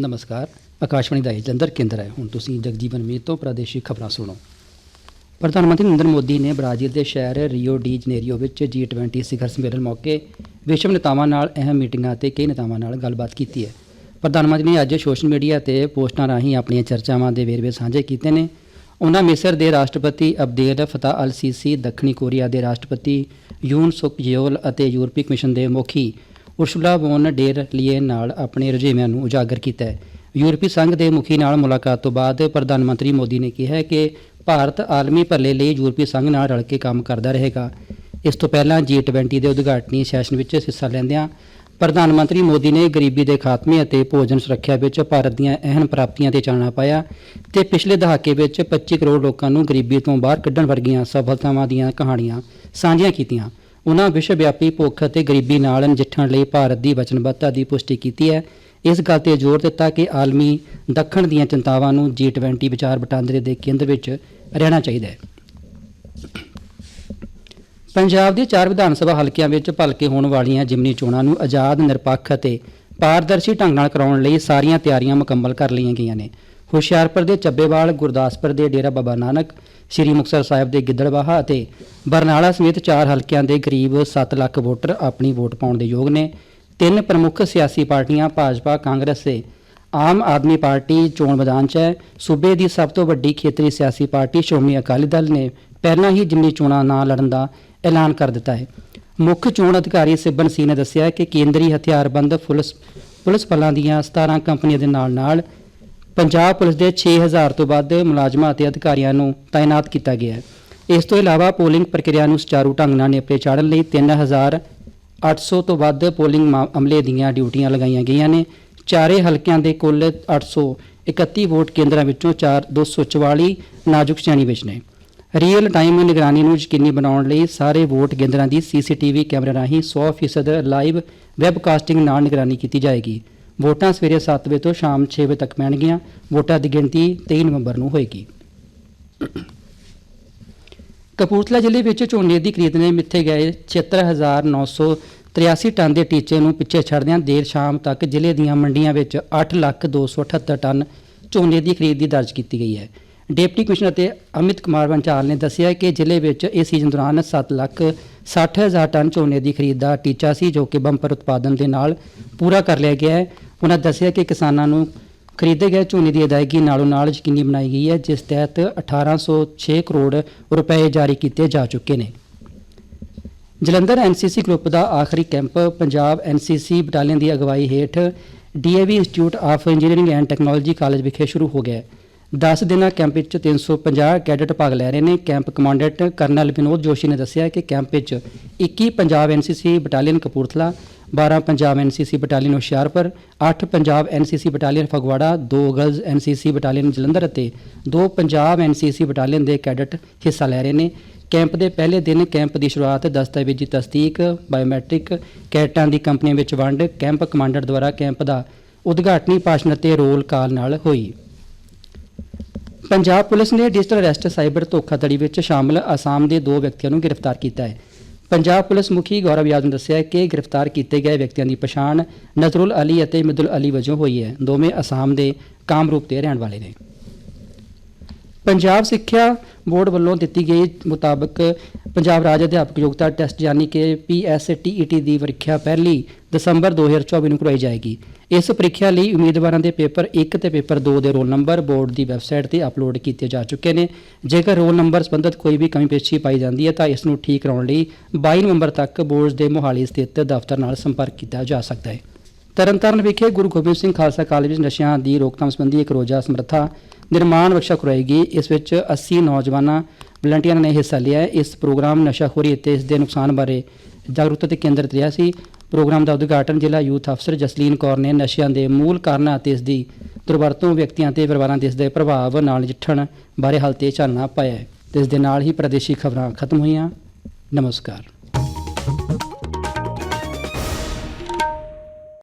ਨਮਸਕਾਰ। ਆਕਾਸ਼ਵਾਣੀ ਦਾ ਇਹ ਜਲੰਧਰ ਕੇਂਦਰ ਹੈ। ਹੁਣ ਤੁਸੀਂ ਜਗਜੀਵਨ ਮੀਤ ਤੋਂ ਪ੍ਰਾਦੇਸ਼ਿਕ ਖਬਰਾਂ ਸੁਣੋ। ਪ੍ਰਧਾਨ ਮੰਤਰੀ ਨਰਿੰਦਰ ਮੋਦੀ ਨੇ ਬ੍ਰਾਜ਼ੀਲ ਦੇ ਸ਼ਹਿਰ ਰੀਓ ਡੀ ਜਨੇਰੀਓ ਵਿੱਚ G20 ਸਿਖਰ ਸੰਮੇਲਨ ਮੌਕੇ ਵਿਸ਼ਵ ਨੇਤਾਵਾਂ ਨਾਲ ਅਹਿਮ ਮੀਟਿੰਗਾਂ ਅਤੇ ਕਈ ਨੇਤਾਵਾਂ ਨਾਲ ਗੱਲਬਾਤ ਕੀਤੀ ਹੈ। ਪ੍ਰਧਾਨ ਮੰਤਰੀ ਨੇ ਅੱਜ ਸੋਸ਼ਲ ਮੀਡੀਆ ਤੇ ਪੋਸਟਾਂ ਰਾਹੀਂ ਆਪਣੀਆਂ ਚਰਚਾਵਾਂ ਦੇ ਵੇਰਵੇ ਸਾਂਝੇ ਕੀਤੇ ਨੇ। ਉਹਨਾਂ ਮਿਸਰ ਦੇ ਰਾਸ਼ਟਰਪਤੀ ਅਬਦੇਲ ਫਤਾ ਅਲ ਸੀਸੀ ਦੱਖਣੀ ਕੋਰੀਆ ਦੇ ਰਾਸ਼ਟਰਪਤੀ ਯੂਨ ਸੁਕ ਯੋਲ ਅਤੇ ਯੂਰਪੀ ਕਮਿਸ਼ਨ ਦੇ ਮੁਖੀ ਉਰਸੁਲਾ ਵੋਨ ਡੇਰ ਲੀਏ ਨਾਲ ਆਪਣੇ ਰੁਝੇਵਿਆਂ ਨੂੰ ਉਜਾਗਰ ਕੀਤਾ ਹੈ। ਯੂਰਪੀ ਸੰਘ ਦੇ ਮੁਖੀ ਨਾਲ ਮੁਲਾਕਾਤ ਤੋਂ ਬਾਅਦ ਪ੍ਰਧਾਨ ਮੰਤਰੀ ਮੋਦੀ ਨੇ ਕਿਹਾ ਕਿ ਭਾਰਤ ਆਲਮੀ ਭਲੇ ਲਈ ਯੂਰਪੀ ਸੰਘ ਨਾਲ ਰਲ ਕੇ ਕੰਮ ਕਰਦਾ ਰਹੇਗਾ। ਇਸ ਤੋਂ ਪਹਿਲਾਂ G20 ਦੇ ਉਦਘਾਟਨੀ ਸੈਸ਼ਨ ਵਿੱਚ ਹਿੱਸਾ ਲੈਂਦਿਆਂ ਪ੍ਰਧਾਨ ਮੰਤਰੀ ਮੋਦੀ ਨੇ ਗਰੀਬੀ ਦੇ ਖਾਤਮੇ ਅਤੇ ਭੋਜਨ ਸੁਰੱਖਿਆ ਵਿੱਚ ਭਾਰਤ ਦੀਆਂ ਅਹਿਮ ਪ੍ਰਾਪਤੀਆਂ ਤੇ ਚਾਨਣਾ ਪਾਇਆ ਤੇ ਪਿਛਲੇ ਦਹਾਕੇ ਵਿੱਚ 25 ਕਰੋੜ ਲੋਕਾਂ ਨੂੰ ਗਰੀਬੀ ਤੋਂ ਬਾਹਰ ਕੱਢਣ ਵਰਗੀਆਂ ਸਫਲਤਾਵਾਂ ਦੀਆਂ ਕਹਾਣੀਆਂ ਸਾਂਝੀਆਂ ਕੀਤੀਆਂ। ਉਨ੍ਹਾਂ ਵਿਸ਼ਵ ਵਿਆਪੀ ਭੁੱਖ ਅਤੇ ਗਰੀਬੀ ਨਾਲ ਨਜਿੱਠਣ ਲਈ ਭਾਰਤ ਦੀ ਵਚਨਬੱਧਤਾ ਦੀ ਪੁਸ਼ਟੀ ਕੀਤੀ ਹੈ। ਇਸ ਗੱਲ ਤੇ ਜ਼ੋਰ ਦਿੱਤਾ ਕਿ ਆਲਮੀ ਦੱਖਣ ਦੀਆਂ ਚਿੰਤਾਵਾਂ ਨੂੰ G20 ਵਿਚਾਰ ਵਟਾਂਦਰੇ ਦੇ ਕੇਂਦਰ ਵਿੱਚ ਰਹਿਣਾ ਚਾਹੀਦਾ ਹੈ। ਪੰਜਾਬ ਦੇ ਚਾਰ ਵਿਧਾਨ ਸਭਾ ਹਲਕਿਆਂ ਵਿੱਚ ਭਲਕੇ ਹੋਣ ਵਾਲੀਆਂ ਜਿਮਨੀ ਚੋਣਾਂ ਨੂੰ ਆਜ਼ਾਦ, ਨਿਰਪੱਖ ਅਤੇ ਪਾਰਦਰਸ਼ੀ ਢੰਗ ਨਾਲ ਕਰਾਉਣ ਲਈ ਸਾਰੀਆਂ ਤਿਆਰੀਆਂ ਮੁਕੰਮਲ ਕਰ ਲਈਆਂ ਗਈਆਂ ਨੇ। ਹੁਸ਼ਿਆਰਪੁਰ ਦੇ ਚੱਬੇਵਾਲ, ਗੁਰਦਾਸਪੁਰ ਦੇ ਡੇਰਾ ਬਾਬਾ ਨਾਨਕ ਸ੍ਰੀ ਮੁਕਤਸਰ ਸਾਹਿਬ ਦੇ ਗਿੱਦੜਬਾਹਾ ਅਤੇ ਬਰਨਾਲਾ ਸਮੇਤ ਚਾਰ ਹਲਕਿਆਂ ਦੇ ਕਰੀਬ 7 ਲੱਖ ਵੋਟਰ ਆਪਣੀ ਵੋਟ ਪਾਉਣ ਦੇ ਯੋਗ ਨੇ। ਤਿੰਨ ਪ੍ਰਮੁੱਖ ਸਿਆਸੀ ਪਾਰਟੀਆਂ ਭਾਜਪਾ, ਕਾਂਗਰਸ ਤੇ ਆਮ ਆਦਮੀ ਪਾਰਟੀ ਚੋਣ ਮੈਦਾਨ 'ਚ ਹੈ। ਸੂਬੇ ਦੀ ਸਭ ਤੋਂ ਵੱਡੀ ਖੇਤਰੀ ਸਿਆਸੀ ਪਾਰਟੀ ਸ਼੍ਰੋਮਣੀ ਅਕਾਲੀ ਦਲ ਨੇ ਪਹਿਲਾਂ ਹੀ ਜਿਮਨੀ ਚੋਣਾਂ ਨਾ ਲੜਨ ਦਾ ਐਲਾਨ ਕਰ ਦਿੱਤਾ ਹੈ। ਮੁੱਖ ਚੋਣ ਅਧਿਕਾਰੀ ਸਿਬਨ ਸਿੰਘ ਨੇ ਦੱਸਿਆ ਕਿ ਕੇਂਦਰੀ ਹਥਿਆਰਬੰਦ ਪੁਲਿਸ ਪੁਲਿਸ ਬਲਾਂ ਦੀਆਂ 17 ਕੰਪਨੀਆਂ ਦੇ ਨਾਲ-ਨਾਲ ਪੰਜਾਬ ਪੁਲਿਸ ਦੇ 6000 ਤੋਂ ਵੱਧ ਮੁਲਾਜ਼ਮਾਂ ਅਤੇ ਅਧਿਕਾਰੀਆਂ ਨੂੰ ਤਾਇਨਾਤ ਕੀਤਾ ਗਿਆ ਹੈ। ਇਸ ਤੋਂ ਇਲਾਵਾ ਪੋਲਿੰਗ ਪ੍ਰਕਿਰਿਆ ਨੂੰ ਸੁਚਾਰੂ ਢੰਗ ਨਾਲ ਨੇਪਰੇ ਚਾੜਨ ਲਈ 3800 ਤੋਂ ਵੱਧ ਪੋਲਿੰਗ ਮਾ- ਅਮਲੇ ਦੀਆਂ ਡਿਊਟੀਆਂ ਲਗਾਈਆਂ ਗਈਆਂ ਨੇ। ਚਾਰੇ ਹਲਕਿਆਂ ਦੇ ਕੁੱਲ 831 ਵੋਟ ਕੇਂਦਰਾਂ ਵਿੱਚੋਂ 4 244 ਨਾਜ਼ੁਕ ਸ਼੍ਰੇਣੀ ਵਿੱਚ ਨੇ। ਰੀਅਲ ਟਾਈਮ ਨਿਗਰਾਨੀ ਨੂੰ ਯਕੀਨੀ ਬਣਾਉਣ ਲਈ ਸਾਰੇ ਵੋਟ ਕੇਂਦਰਾਂ ਦੀ ਸੀਸੀਟੀਵੀ ਕੈਮਰੇ ਰਾਹੀਂ 100% ਲਾਈਵ ਵੈਬਕਾਸਟਿੰਗ ਨਾਲ ਨਿਗਰਾਨੀ ਕੀਤੀ ਜਾਏਗੀ। ਵੋਟਾਂ ਸਵੇਰੇ 7 ਵਜੇ ਤੋਂ ਸ਼ਾਮ 6 ਵਜੇ ਤੱਕ ਪੈਣਗੀਆਂ। ਵੋਟਾਂ ਦੀ ਗਿਣਤੀ 23 ਨਵੰਬਰ ਨੂੰ ਹੋਏਗੀ। ਕਪੂਰਥਲਾ ਜ਼ਿਲ੍ਹੇ ਵਿੱਚ ਝੋਨੇ ਦੀ ਖਰੀਦ ਨੇ ਮਿੱਥੇ ਗਏ 76983 ਟਨ ਦੇ ਟੀਚੇ ਨੂੰ ਪਿੱਛੇ ਛੱਡਦਿਆਂ ਦੇਰ ਸ਼ਾਮ ਤੱਕ ਜ਼ਿਲ੍ਹੇ ਦੀਆਂ ਮੰਡੀਆਂ ਵਿੱਚ 8,278 ਟਨ ਝੋਨੇ ਦੀ ਖਰੀਦ ਦੀ ਦਰਜ ਕੀਤੀ ਗਈ ਹੈ। ਡਿਪਟੀ ਕਮਿਸ਼ਨਰ ਅਤੇ ਅਮਿਤ ਕੁਮਾਰ ਬੰਚਾਲ ਨੇ ਦੱਸਿਆ ਕਿ ਜ਼ਿਲ੍ਹੇ ਵਿੱਚ ਇਸ ਸੀਜ਼ਨ ਦੌਰਾਨ 7 ਲੱਖ 60 ਹਜ਼ਾਰ ਟਨ ਝੋਨੇ ਦੀ ਖਰੀਦ ਦਾ ਟੀਚਾ ਸੀ, ਜੋ ਕਿ ਬੰਪਰ ਉਤਪਾਦਨ ਦੇ ਨਾਲ ਪੂਰਾ ਕਰ ਲਿਆ ਗਿਆ ਹੈ। ਉਹਨਾਂ ਦੱਸਿਆ ਕਿ ਕਿਸਾਨਾਂ ਨੂੰ ਖਰੀਦੇ ਗਏ ਝੋਨੇ ਦੀ ਅਦਾਇਗੀ ਨਾਲੋਂ ਨਾਲ ਯਕੀਨੀ ਬਣਾਈ ਗਈ ਹੈ, ਜਿਸ ਤਹਿਤ 1806 ਕਰੋੜ ਰੁਪਏ ਜਾਰੀ ਕੀਤੇ ਜਾ ਚੁੱਕੇ ਨੇ। ਜਲੰਧਰ ਐਨਸੀਸੀ ਗਰੁੱਪ ਦਾ ਆਖਰੀ ਕੈਂਪ ਪੰਜਾਬ ਐਨਸੀਸੀ ਬਟਾਲੀਅਨ ਦੀ ਅਗਵਾਈ ਹੇਠ DAV Institute of Engineering and Technology College ਵਿਖੇ ਸ਼ੁਰੂ ਹੋ ਗਿਆ ਹੈ। 10 ਦਿਨਾਂ ਕੈਂਪ ਵਿੱਚ 350 ਕੈਡਟ ਭਾਗ ਲੈ ਰਹੇ ਨੇ। Camp commandant colonel Vinod Joshi ਨੇ ਦੱਸਿਆ ਕਿ ਕੈਂਪ ਵਿੱਚ 21 Punjab NCC battalion Kapurthala 12 Punjab NCC battalion Hoshiarpur 8 Punjab NCC battalion Phagwara 2 girls NCC battalion Jalandhar ਅਤੇ 2 ਪੰਜਾਬ ਐਨਸੀਸੀ ਬਟਾਲੀਅਨ ਦੇ ਕੈਡਟ ਹਿੱਸਾ ਲੈ ਰਹੇ ਨੇ। ਕੈਂਪ ਦੇ ਪਹਿਲੇ ਦਿਨ ਕੈਂਪ ਦੀ ਸ਼ੁਰੂਆਤ ਦਸਤਾਵੇਜ਼ੀ ਤਸਦੀਕ, ਬਾਇਓਮੈਟ੍ਰਿਕ ਕੈਡਟਾਂ ਦੀ ਕੰਪਨੀਆਂ ਵਿੱਚ ਵੰਡ ਕੈਂਪ ਕਮਾਂਡਰ ਦੁਆਰਾ ਕੈਂਪ ਦਾ ਉਦਘਾਟਨੀ ਭਾਸ਼ਣ ਅਤੇ ਰੋਲ ਕਾਲ ਨਾਲ ਹੋਈ। ਪੰਜਾਬ ਪੁਲਿਸ ਨੇ ਡਿਜੀਟਲ ਅਰੈਸਟ ਸਾਈਬਰ ਧੋਖਾਧੜੀ ਵਿੱਚ ਸ਼ਾਮਲ ਅਸਾਮ ਦੇ ਦੋ ਵਿਅਕਤੀਆਂ ਨੂੰ ਗ੍ਰਿਫਤਾਰ ਕੀਤਾ ਹੈ। ਪੰਜਾਬ ਪੁਲਿਸ ਮੁਖੀ ਗੌਰਵ ਯਾਦ ਨੇ ਦੱਸਿਆ ਕਿ ਗ੍ਰਿਫਤਾਰ ਕੀਤੇ ਗਏ ਵਿਅਕਤੀਆਂ ਦੀ ਪਛਾਣ ਨਜ਼ਰੁਲ ਅਲੀ ਅਤੇ ਮਿਦੁਲ ਅਲੀ ਵਜੋਂ ਹੋਈ ਹੈ। ਦੋਵੇਂ ਅਸਾਮ ਦੇ ਕਾਮਰੂਪ ਦੇ ਰਹਿਣ ਵਾਲੇ ਨੇ। ਪੰਜਾਬ ਸਿੱਖਿਆ ਬੋਰਡ ਵੱਲੋਂ ਦਿੱਤੀ ਗਈ ਮੁਤਾਬਕ ਪੰਜਾਬ ਰਾਜ ਅਧਿਆਪਕ ਯੋਗਤਾ ਟੈਸਟ ਯਾਨੀ ਕਿ ਪੀਐਸਟੀਈਟੀ ਦੀ ਪ੍ਰੀਖਿਆ ਪਹਿਲੀ ਦਸੰਬਰ 2024 ਨੂੰ ਕਰਵਾਈ ਜਾਏਗੀ। ਇਸ ਪ੍ਰੀਖਿਆ ਲਈ ਉਮੀਦਵਾਰਾਂ ਦੇ ਪੇਪਰ 1 ਤੇ ਪੇਪਰ 2 ਦੇ ਰੋਲ ਨੰਬਰ ਬੋਰਡ ਦੀ ਵੈਬਸਾਈਟ ਤੇ ਅਪਲੋਡ ਕੀਤੇ ਜਾ ਚੁੱਕੇ ਨੇ। ਜੇਕਰ ਰੋਲ ਨੰਬਰ ਸੰਬੰਧਿਤ ਕੋਈ ਵੀ ਕਮੀ ਪੇਸ਼ੀ ਪਾਈ ਜਾਂਦੀ ਹੈ ਤਾਂ ਇਸ ਨੂੰ ਠੀਕ ਕਰਾਉਣ ਲਈ 22 ਨਵੰਬਰ ਤੱਕ ਬੋਰਡ ਦੇ ਮੋਹਾਲੀ ਸਥਿਤ ਦਫ਼ਤਰ ਨਾਲ ਸੰਪਰਕ ਕੀਤਾ ਜਾ ਸਕਦਾ ਹੈ। ਤਰਨਤਾਰਨ ਵਿਖੇ ਗੁਰੂ ਗੋਬਿੰਦ ਸਿੰਘ ਖਾਲਸਾ ਕਾਲਜ ਵਿੱਚ ਨਸ਼ਿਆਂ ਦੀ ਰੋਕਥਾਮ ਸੰਬੰਧੀ ਇੱਕ ਰੋਜ਼ਾ ਸਮਰੱਥਾ ਨਿਰਮਾਣ ਵਰਕਸ਼ਾਪ ਗਈ ਇਸ ਵਿੱਚ 80 ਨੌਜਵਾਨਾਂ, ਵਲੰਟੀਅਰਾਂ ਨੇ ਹਿੱਸਾ ਲਿਆ ਇਸ ਪ੍ਰੋਗਰਾਮ ਨਸ਼ਾਖੋਰੀ ਅਤੇ ਇਸ ਦੇ ਨੁਕਸਾਨ ਬਾਰੇ ਜਾਗਰੂਕਤਾ ਤੇ ਕੇਂਦਰਿਤ ਰਿਹਾ ਸੀ। ਪ੍ਰੋਗਰਾਮ ਦਾ ਉਦਘਾਟਨ ਜ਼ਿਲ੍ਹਾ ਯੂਥ ਅਫਸਰ ਜਸਲੀਨ ਕੌਰ ਨੇ ਨਸ਼ਿਆਂ ਦੇ ਮੂਲ ਕਾਰਨਾਂ ਅਤੇ ਇਸ ਦੀ ਦੁਰਵਰਤੋਂ ਵਿਅਕਤੀਆਂ ਤੇ ਪਰਿਵਾਰਾਂ ਤੇ ਇਸ ਦੇ ਪ੍ਰਭਾਵ ਨਾਲ ਨਜਿੱਠਣ ਬਾਰੇ ਹਲ ਤੇ ਚਾਨਣਾ ਪਾਇਆ ਹੈ। ਤੇ ਇਸ ਦੇ ਨਾਲ ਹੀ ਪ੍ਰਦੇਸ਼ੀ ਖਬਰਾਂ ਖਤਮ ਹੋਈਆਂ। ਨਮਸਕਾਰ।